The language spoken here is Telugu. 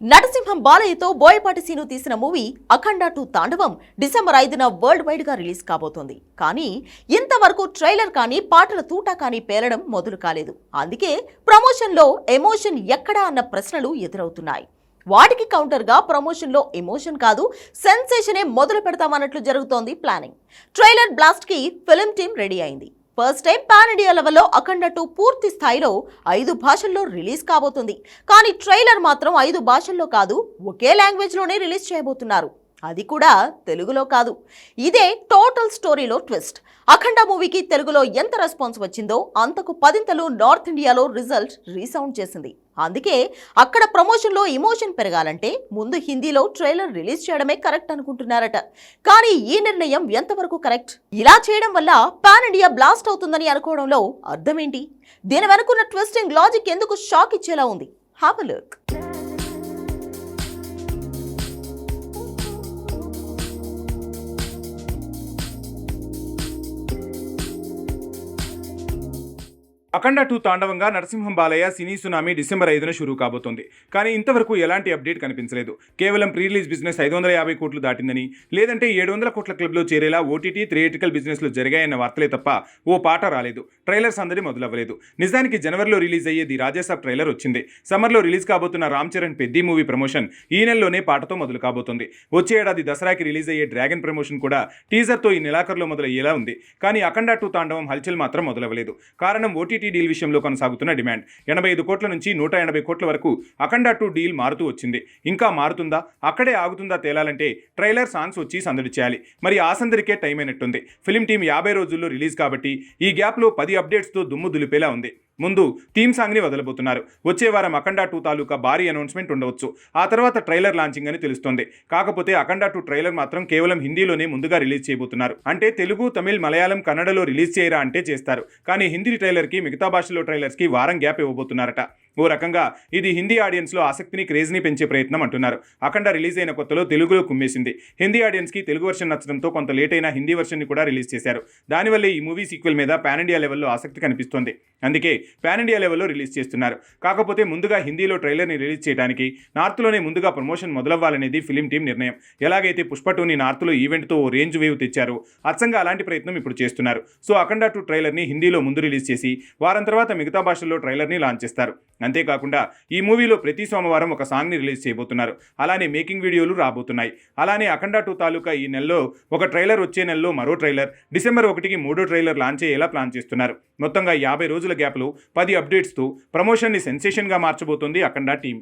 నరసింహం బాలయ్యతో బోయపాటి సీను తీసిన movie Akhanda two Thandavam December ఐదున వరల్డ్ వైడ్గా రిలీజ్ కాబోతోంది. కానీ ఇంతవరకు ట్రైలర్ కానీ పాటల తూటా కానీ పేలడం మొదలు కాలేదు. అందుకే ప్రమోషన్లో ఎమోషన్ ఎక్కడా అన్న ప్రశ్నలు ఎదురవుతున్నాయి. వాటికి కౌంటర్గా ప్రమోషన్లో ఎమోషన్ కాదు సెన్సేషనే మొదలు పెడతామన్నట్లు జరుగుతోంది ప్లానింగ్. ట్రైలర్ బ్లాస్ట్కి ఫిలిం టీం రెడీ అయింది. ఫస్ట్ టైం పాన్ ఇండియా లెవెల్లో అఖండ టూ పూర్తి స్థాయిలో ఐదు భాషల్లో రిలీజ్ కాబోతుంది. కానీ ట్రైలర్ మాత్రం ఐదు భాషల్లో కాదు ఒకే లాంగ్వేజ్లోనే రిలీజ్ చేయబోతున్నారు. అది కూడా తెలుగులో కాదు. ఇదే టోటల్ స్టోరీలో ట్విస్ట్. అఖండ మూవీకి తెలుగులో ఎంత రెస్పాన్స్ వచ్చిందో అంతకు పదింతలు నార్త్ ఇండియాలో రిజల్ట్ రీసౌండ్ చేసింది. అందుకే అక్కడ ప్రమోషన్లో ఇమోషన్ పెరగాలంటే ముందు హిందీలో ట్రైలర్ రిలీజ్ చేయడమే కరెక్ట్ అనుకుంటున్నారట. కానీ ఈ నిర్ణయం ఎంతవరకు కరెక్ట్? ఇలా చేయడం వల్ల పాన్ ఇండియా బ్లాస్ట్ అవుతుందని అనుకోవడంలో అర్థమేంటి? దీని వెనుకున్న ట్విస్టింగ్ లాజిక్ ఎందుకు షాక్ ఇచ్చేలా ఉంది? Have look. Akhanda two తాండవంగా Narasimham Balayya cine tsunami December ఐదున షురూ కాబోతోంది. కానీ ఇంతవరకు ఎలాంటి అప్డేట్ కనిపించలేదు. కేవలం ప్రీ రిలీజ్ బిజినెస్ ఐదు వందల యాభై కోట్లు దాటిందని లేదంటే ఏడు వందల కోట్ల క్లబ్లో చేరేలా ఓటీటీ థియేటికల్ బిజినెస్లు జరిగాయన్న వార్తలే తప్ప ఓ పాట రాలేదు. ట్రైలర్స్ అందరి మొదలవ్వలేదు. నిజానికి జనవరిలో రిలీజ్ అయ్యేది రాజాసాబ్ ట్రైలర్ వచ్చింది. సమ్మర్లో రిలీజ్ కాబోతున్న రామ్ చరణ్ పెద్ది మూవీ ప్రమోషన్ ఈ నెలలోనే పాటతో మొదలు కాబోతుంది. వచ్చే ఏడాది దసరాకి రిలీజ్ అయ్యే డ్రాగన్ ప్రమోషన్ కూడా టీజర్తో ఈ నెలాఖరులో మొదలయ్యేలా ఉంది. కానీ అఖండ టూ తాండవం హల్చల్ మాత్రం మొదలవ్వలేదు. కారణం ఓటీటీ డీల్ విషయంలో కొనసాగుతున్న డిమాండ్. ఎనభై ఐదు కోట్ల నుంచి నూట ఎనభై కోట్ల వరకు అఖండ టూ డీల్ మారుతూ వచ్చింది. ఇంకా మారుతుందా? అక్కడే ఆగుతుందా తేలాలంటే ట్రైలర్ సాంగ్స్ వచ్చి సందడి చేయాలి. మరి ఆ సందడికే టైం అయినట్టుంది. ఫిలిం టీం యాభై రోజుల్లో రిలీజ్ కాబట్టి ఈ గ్యాప్లో పది అప్డేట్స్తో దుమ్ము దులిపేలా ఉంది. ముందు థీమ్ సాంగ్ని వదలబోతున్నారు. వచ్చే వారం అఖండ టూ తాలూకా భారీ అనౌన్స్మెంట్ ఉండవచ్చు. ఆ తర్వాత ట్రైలర్ లాంచింగ్ అని తెలుస్తోంది. కాకపోతే అఖండ టూ ట్రైలర్ మాత్రం కేవలం హిందీలోనే ముందుగా రిలీజ్ చేయబోతున్నారు. అంటే తెలుగు తమిళ్ మలయాళం కన్నడలో రిలీజ్ చేయరా అంటే చేస్తారు. కానీ హిందీ ట్రైలర్కి మిగతా భాషలో ట్రైలర్స్కి వారం గ్యాప్ ఇవ్వబోతున్నారట. ఓ రకంగా ఇది హిందీ ఆడియన్స్లో ఆసక్తిని క్రేజ్ని పెంచే ప్రయత్నం అంటున్నారు. అఖండ రిలీజ్ అయిన కొత్తలో తెలుగులో కుమ్మేసింది. హిందీ ఆడియన్స్కి తెలుగు వర్షన్ నచ్చడంతో కొంత లేట్ అయినా హిందీ వర్షన్ని కూడా రిలీజ్ చేశారు. దానివల్లే ఈ మూవీ సీక్వెల్ మీద పాన్ ఇండియా లెవెల్లో ఆసక్తి కనిపిస్తోంది. అందుకే పాన్ ఇండియా లెవెల్లో రిలీజ్ చేస్తున్నారు. కాకపోతే ముందుగా హిందీలో ట్రైలర్ని రిలీజ్ చేయడానికి నార్త్లోనే ముందుగా ప్రమోషన్ మొదలవ్వాలనేది ఫిలిం టీం నిర్ణయం. ఎలాగైతే పుష్ప టూని నార్త్లో ఈవెంట్తో ఓ రేంజ్ వేవ్ తెచ్చారో అచ్చంగా అలాంటి ప్రయత్నం ఇప్పుడు చేస్తున్నారు. సో అఖండ టూ ట్రైలర్ని హిందీలో ముందు రిలీజ్ చేసి వారం తర్వాత మిగతా భాషల్లో ట్రైలర్ని లాంచ్ చేస్తారు. అంతేకాకుండా ఈ మూవీలో ప్రతి సోమవారం ఒక సాంగ్ని రిలీజ్ చేయబోతున్నారు. అలానే మేకింగ్ వీడియోలు రాబోతున్నాయి. అలానే అఖండ టూ తాలూకా ఈ నెలలో ఒక ట్రైలర్ వచ్చే నెలలో మరో ట్రైలర్ డిసెంబర్ ఒకటికి మూడో ట్రైలర్ లాంచ్ అయ్యేలా ప్లాన్ చేస్తున్నారు. మొత్తంగా యాభై రోజుల గ్యాప్లో పది అప్డేట్స్తో ప్రమోషన్ని సెన్సేషన్గా మార్చబోతోంది అఖండ టీం.